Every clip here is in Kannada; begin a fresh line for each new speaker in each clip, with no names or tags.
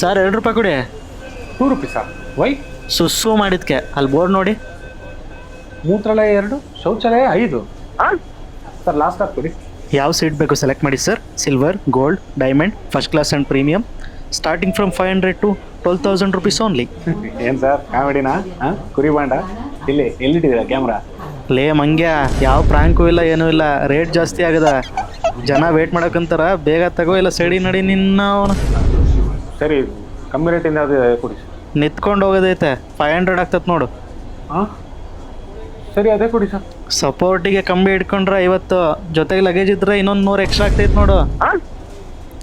ಸರ್ ಎರಡು ರೂಪಾಯಿ ಕೊಡಿ.
ಟೂ ರುಪೀಸಾ ವೈ
ಸುಸ್ಸು ಮಾಡಿದ್ಕೆ. ಅಲ್ಲಿ ಬೋರ್ಡ್ ನೋಡಿ.
ಮೂತ್ರಾಲಯ ಎರಡು ಶೌಚಾಲಯ ಐದು. ಸರ್ ಲಾಸ್ಟ್ ಹಾಕ್ಬಿಡಿ ಕೊಡಿ.
ಯಾವ ಸೀಟ್ ಬೇಕು ಸೆಲೆಕ್ಟ್ ಮಾಡಿ sir silver gold diamond first class and premium starting from five hundred to twelve thousand rupees only
ಏನು ಸರ್ ಕಾಮಿಡಿನಾ? ಹಾಂ ಕುರಿ ಬಾಂಡ? ಇಲ್ಲಿ ಎಲ್ಲಿಟ್ಟಿದ್ದೀರಾ ಕ್ಯಾಮ್ರಾ
ಲೇ ಮಂಗ್ಯ ಯಾವ ಪ್ರಾಂಕು ಇಲ್ಲ ಏನೂ ಇಲ್ಲ. ರೇಟ್ ಜಾಸ್ತಿ ಆಗದ. ಜನ ವೇಟ್ ಮಾಡಕ್ಕಂತಾರ ಬೇಗ ತಗೋ ಇಲ್ಲ ಸೈಡಿ ನಡಿ ನಿನ್ನ ಅವನು.
ಸರಿ ಕಮ್ಮಿ ರೇಟಿಂದ ಅದು ಕೊಡಿ
ನಿತ್ಕೊಂಡು ಹೋಗೋದೈತೆ ಫೈವ್ ಹಂಡ್ರೆಡ್ ಆಗ್ತದೆ ನೋಡು.
ಹಾಂ? ಸರಿ ಅದೇ ಕೊಡಿ ಸರ್.
ಸಪೋರ್ಟಿಗೆ ಕಂಬಿ ಹಿಡ್ಕೊಂಡ್ರೆ ಐವತ್ತು ಜೊತೆಗೆ ಲಗೇಜ್ ಇದ್ರೆ ಇನ್ನೊಂದು ನೂರು ಎಕ್ಸ್ಟ್ರಾ ಆಗ್ತೈತೆ ನೋಡು.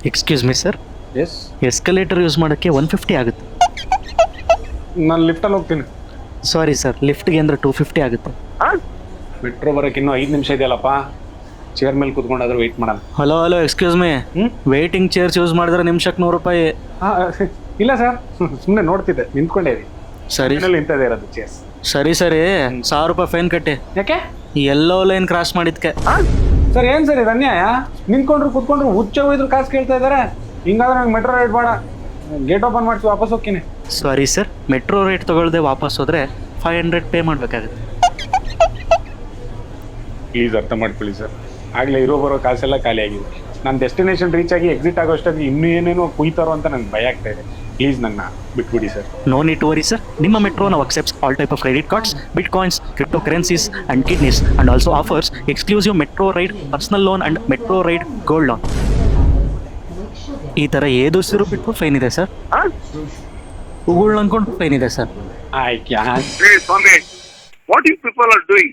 Excuse me sir
yes
escalator use ಮಾಡೋಕ್ಕೆ ಒನ್ ಫಿಫ್ಟಿ ಆಗುತ್ತೆ.
ನಾನು ಲಿಫ್ಟಲ್ಲಿ ಹೋಗ್ತೀನಿ.
ಸಾರಿ ಸರ್ ಲಿಫ್ಟ್ಗೆ ಅಂದರೆ ಟೂ ಫಿಫ್ಟಿ ಆಗುತ್ತೆ.
ಮೆಟ್ರೋ ಬರೋಕ್ಕೆ ಇನ್ನೂ ಐದು ನಿಮಿಷ ಇದೆಯಲ್ಲಪ್ಪ. ಚೇರ್ ಮೇಲೆ ಕುತ್ಕೊಂಡಾದ್ರೂ ವೆಯ್ಟ್ ಮಾಡೋಣ
hello hello excuse me
hmm?
Waiting chairs use ಮಾಡಿದ್ರೆ ನಿಮಿಷಕ್ಕೆ ನೂರು ರೂಪಾಯಿ.
ಹಾಂ ಇಲ್ಲ ಸರ್ ಸುಮ್ಮನೆ ನೋಡ್ತಿದ್ದೆ ನಿಂತ್ಕೊಂಡೇ ಇರಿ
ಸರಿ.
ನಿಂತದೇ ಇರೋದು ಚೇರ್ಸ್
ಸರಿ ಸರಿ. ಸಾವಿರ ರೂಪಾಯಿ ಫೈನ್ ಕಟ್ಟಿ.
ಯಾಕೆ?
ಎಲ್ಲೋ ಲೈನ್ ಕ್ರಾಸ್ ಮಾಡಿದ್ಕೆ.
ಸರ್ ಏನು ಸರ್ ಇದು ಅನ್ಯಾಯ? ನಿಂತ್ಕೊಂಡ್ರು ಕುತ್ಕೊಂಡ್ರು ಹುಚ್ಚ ಹೋಯ್ದ್ರು ಕಾಸು ಕೇಳ್ತಾ ಇದ್ದಾರೆ ಹಿಂಗಾದ್ರೆ ನಂಗೆ ಮೆಟ್ರೋ ರೇಟ್ ಬೇಡ. ಗೇಟ್ ಓಪನ್ ಮಾಡಿಸಿ ವಾಪಸ್ ಹೋಗ್ತೀನಿ.
ಸಾರಿ ಸರ್ ಮೆಟ್ರೋ ರೇಟ್ ತಗೊಳ್ದೆ ವಾಪಸ್ ಹೋದ್ರೆ ಫೈವ್ ಹಂಡ್ರೆಡ್ ಪೇ ಮಾಡಬೇಕಾಗುತ್ತೆ.
ಪ್ಲೀಸ್ ಅರ್ಥ ಮಾಡ್ಕೊಳ್ಳಿ ಸರ್ ಆಗಲೇ ಇರೋ ಬರೋ ಕಾಸೆಲ್ಲ ಖಾಲಿ ಆಗಿದೆ. ನಾನು ಡೆಸ್ಟಿನೇಷನ್ ರೀಚ್ ಆಗಿ ಎಕ್ಸಿಟ್ ಆಗೋ ಅಷ್ಟೊತ್ತಿಗೆ ಇನ್ನೂ ಏನೇನೋ ಕುಯ್ತಾರೋ ಅಂತ ನನಗೆ ಭಯ ಆಗ್ತಾ ಇದೆ. ಪ್ಲೀಸ್ ನನ್ನ ಬಿಟ್ಬಿಡಿ sir.
No need to worry sir ನಿಮ್ಮ ಮೆಟ್ರೋ ನಾವು accepts all type of credit cards bitcoins crypto currencies and kidneys and also offers exclusive metro ride personal loan and metro ride gold loan ಈ ಥರ ಏದು ಸಿರು ಬಿಟ್ಟು ಫೈನ್ ಇದೆ ಸರ್ ಉಗುಳ್ ಅನ್ಕೊಂಡು ಫೈನ್ ಇದೆ sir
I can
Hey, Swami, what you people are doing?